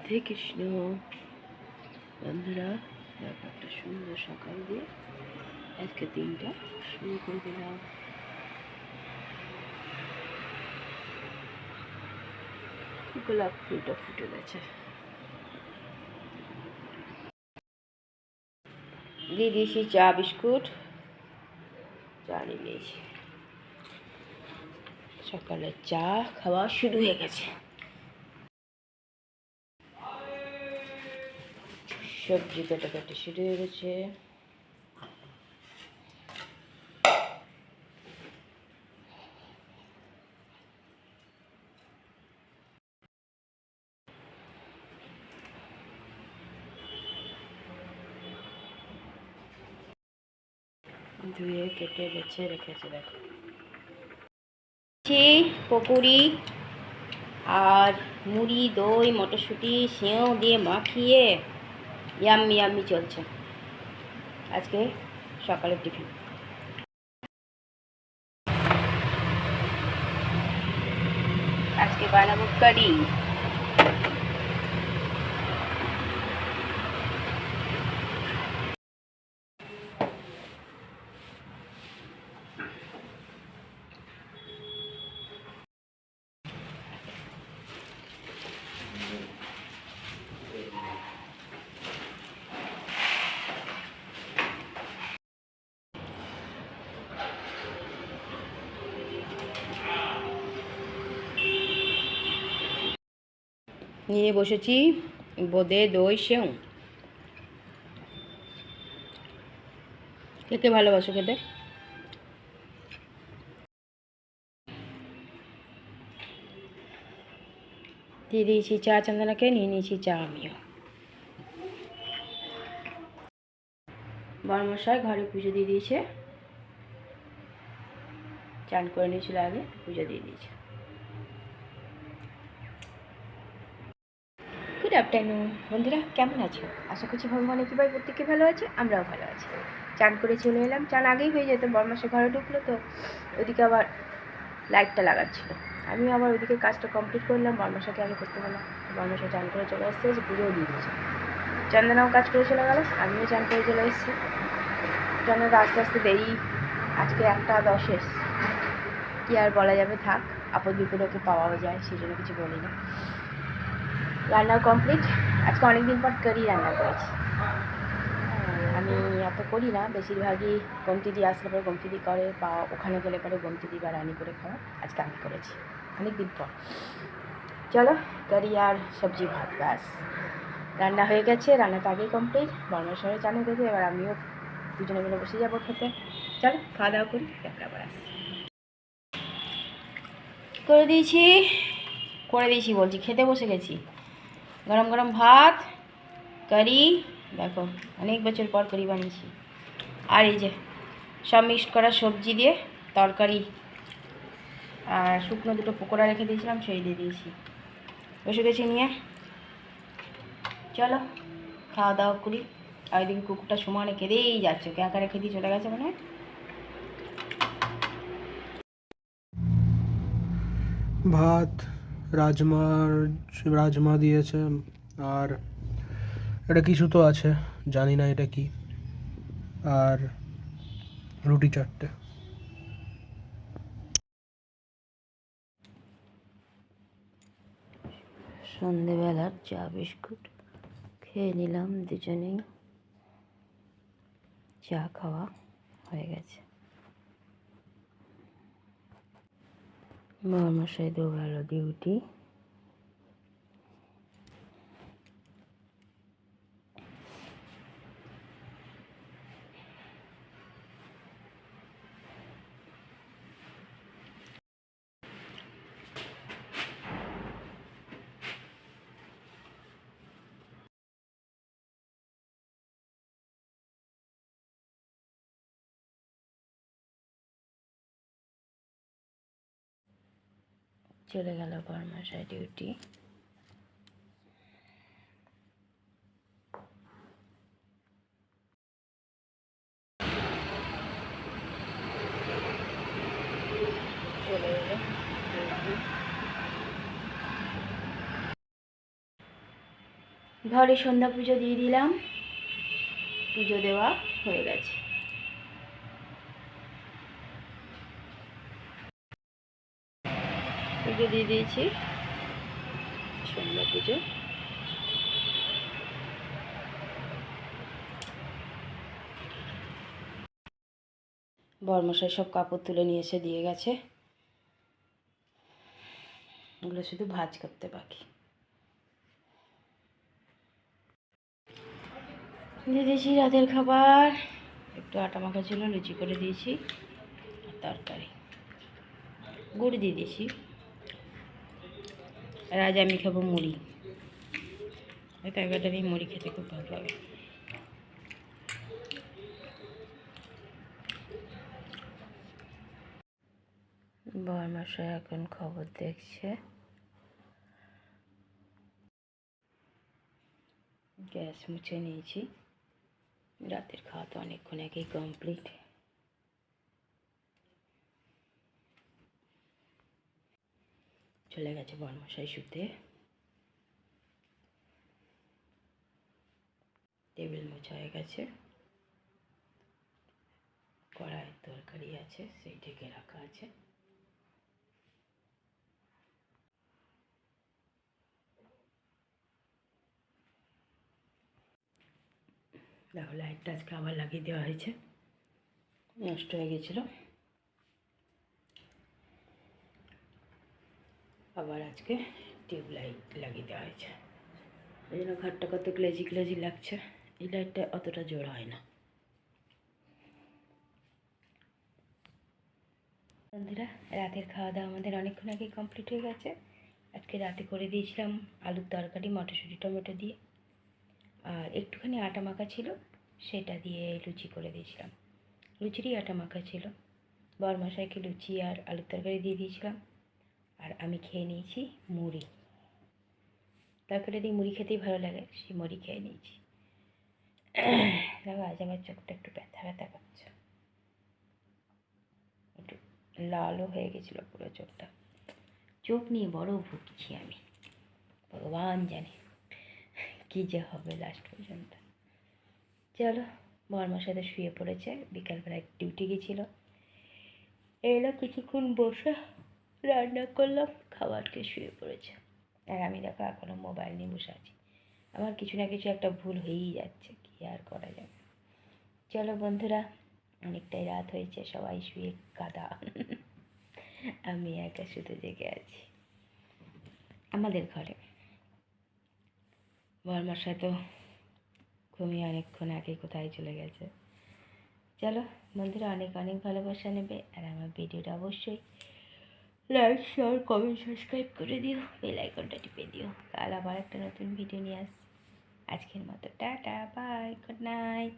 রাধে কৃষ্ণ। বন্ধুরা একটা সুন্দর সকাল দিয়ে আজকে দিনটা শুরু করে দিলাম। গোলাপ ফুলটা ফুটে গেছে। দিয়ে দিয়েছি চা, বিস্কুট। চা নিয়েছি সকালে চা খাওয়া শুরু হয়ে গেছে। সবজি কাটাকাটি শুরু হয়ে গেছে। ধুয়ে কেটে বেছে রেখেছে, দেখো। পকুড়ি আর মুড়ি, দই, মটরশুঁটি, সেও দিয়ে মাখিয়ে ইয়াম্মি ইয়াম্মি চলছে। আজকে সকালের টিফিন। আজকে বানাবো কারি। নিয়ে বসেছি বোঁদে দই কে কে ভালোবাসো খেতে। দিয়ে দিয়েছি চা চন্দনাকে, নিয়ে নিয়েছি চা আমিও। বর্মশাই ঘরে পুজো দিয়ে দিয়েছে। চান করে নিয়েছিল আগে, পুজো দিয়ে দিয়েছে গুড আফটারনুন বন্ধুরা, কেমন আছো? আশা করছি ভগবানের কৃপায় প্রত্যেকে ভালো আছে, আমরাও ভালো আছি। চান করে চলে এলাম। চান আগেই হয়ে যেত বরমাসে ঘরে ঢুকলো তো ওইদিকে আবার লাইটটা লাগাচ্ছিল। আমি আবার ওইদিকে কাজটা কমপ্লিট করলাম বর্মাশাকে আগে করতে পারলাম বর্মাশা চান করে চলে আসতে এসে পুজোও দিয়ে দিয়েছে। চন্দনাও কাজ করে চলে গেল, আমিও চান করে চলে এসেছি। চন্দনা আস্তে আস্তে দেরি, আজকে একটা দশের কি আর বলা যাবে, থাক আপদ বিপদকে পাওয়াও যায় সেই জন্য কিছু বলি না রান্না কমপ্লিট আজকে অনেক দিন পর কারি রান্না করেছি। আমি এত করি না, বেশিরভাগই গমতি দিয়ে আসলে পরে গমতি দিয়ে করে বা ওখানে গেলে পরে গমতি দিয়ে বা রানি করে খাওয়া। আজকে আমি করেছি অনেক দিন পর। চলো কারি আর সবজি ভাত, ব্যাস। রান্না হয়ে গেছে, রান্না তো আগেই কমপ্লিট চান হয়ে গেছে এবার আমিও দুজনে মিলে বসে যাব খেতে। চলো, খাওয়া দাওয়া করি তারপরে আবার করে দিয়েছি করে দিয়েছি বলছি, খেতে বসে গেছি। গরম গরম ভাত কারি দেখো, অনেক বছর পর কারি বানিয়েছি। আর এই যে, সব মিক্সড করা সবজি দিয়ে তরকারি আর শুকনো দুটো পকোড়া রেখে দিয়েছিলাম, সেই দিয়ে দিয়েছি। বসে গেছি নিয়ে। চলো, খাওয়া দাওয়া করি। আর ওইদিকে কুকুরটা সমানে কেঁদেই যাচ্ছে, ওকে একা রেখে দিয়ে চলে গেছে মনে ভাত রাজমার, রাজমা দিয়েছে, আর এটা কিছু তো আছে, জানি না এটা কি। আর রুটি চারটে। সন্ধেবেলার চা বিস্কুট খেয়ে নিলাম, দুজনেই। চা খাওয়া হয়ে গেছে। মশাই দু গেল ডিউটি চলে গেল বর্মাশাই ডিউটি। চলে duty। ঘরে সন্ধ্যা পুজো দিয়ে দিলাম। পুজো দেওয়া হয়ে গেছে। পুজো দিয়ে দিয়েছি। সন্ধ্যা পুজো বর্মশাই সব কাপড় তুলে নিয়ে এসে দিয়ে গেছে। ওগুলো শুধু ভাজ করতে বাকি। দিয়ে দিয়েছি রাতের খাবার। একটু আটা মাখা ছিল লুচি করে দিয়েছি। তরকারি। গুড় দিয়ে দিয়েছি। আর আজ আমি খাব মুড়ি। তরকারিটা দিয়ে মুড়ি খেতে খুব ভালো লাগে। বরমাসা এখন খবর দেখছে। গ্যাস মুছে নিয়েছি। রাতের খাওয়া তো অনেকক্ষণ আগেই কমপ্লিট। চলে গেছে বরমশাই শুতে। টেবিল মোছা হয়ে গেছে। কড়াইয়ের তরকারি আছে, সেই ঢেকে রাখা আছে। দেখো, লাইটটা আজকে আবার লাগিয়ে দেওয়া হয়েছে। নষ্ট হয়ে গেছিল। আবার আজকে টিউব লাইট লাগিয়ে দেওয়া হয়েছে। এই জন্য ঘরটা কত গ্লেজি গ্লেজি লাগছে, এই লাইটটা অতটা জোর হয় না। বন্ধুরা, রাতের খাওয়া দাওয়া আমাদের অনেকক্ষণ আগে কমপ্লিট হয়ে গেছে। আজকে রাতে করে দিয়েছিলাম আলুর তরকারি, মটরশুঁটি, টমেটো দিয়ে। আর একটুখানি আটা মাখা ছিল, সেটা দিয়ে লুচি করে দিয়েছিলাম। লুচিরই আটা মাখা ছিল। বরমশাইকে লুচি আর আলুর তরকারি দিয়ে দিয়েছিলাম। আর আমি খেয়ে নিয়েছি মুড়ি। তরকারি দিয়ে মুড়ি খেতেই ভালো লাগে, সেই মুড়ি খেয়ে নিয়েছি। দেখো, আজ আমার চোখটা একটু ব্যথা ব্যথা করছে। একটু লালও হয়ে গেছিল পুরো চোখটা। চোখ নিয়ে বড় ভুগছি আমি। ভগবান জানে কী যে হবে লাস্ট পর্যন্ত। চলো, বর্মার সাথে শুয়ে পড়েছে, বিকালবেলায় ডিউটি গেছিল। এলো কিছুক্ষণ বসে। রান্না করলাম খাবার খেয়ে শুয়ে পড়েছে। আর আমি দেখো এখনও মোবাইল নিয়ে বসে আছি। আমার কিছু না কিছু একটা ভুল হয়েই যাচ্ছে, কী আর করা যাবে? চলো বন্ধুরা, অনেকটাই রাত হয়েছে, সবাই শুয়ে কাদা। আমি একা শুধু জেগে আছি। আমাদের ঘরে। বর্মাশা তো ঘুমিয়ে অনেকক্ষণ আগে কোথায় চলে গেছে। চলো বন্ধুরা, অনেক অনেক ভালোবাসা নেবে, আর আমার ভিডিওটা অবশ্যই লাইক শেয়ার কমেন্ট সাবস্ক্রাইব করে দিও বেল আইকনটা টিপে দিও। কাল আবার একটা নতুন ভিডিও নিয়ে আসছি আজকের মতো, টাটা বাই গুড নাইট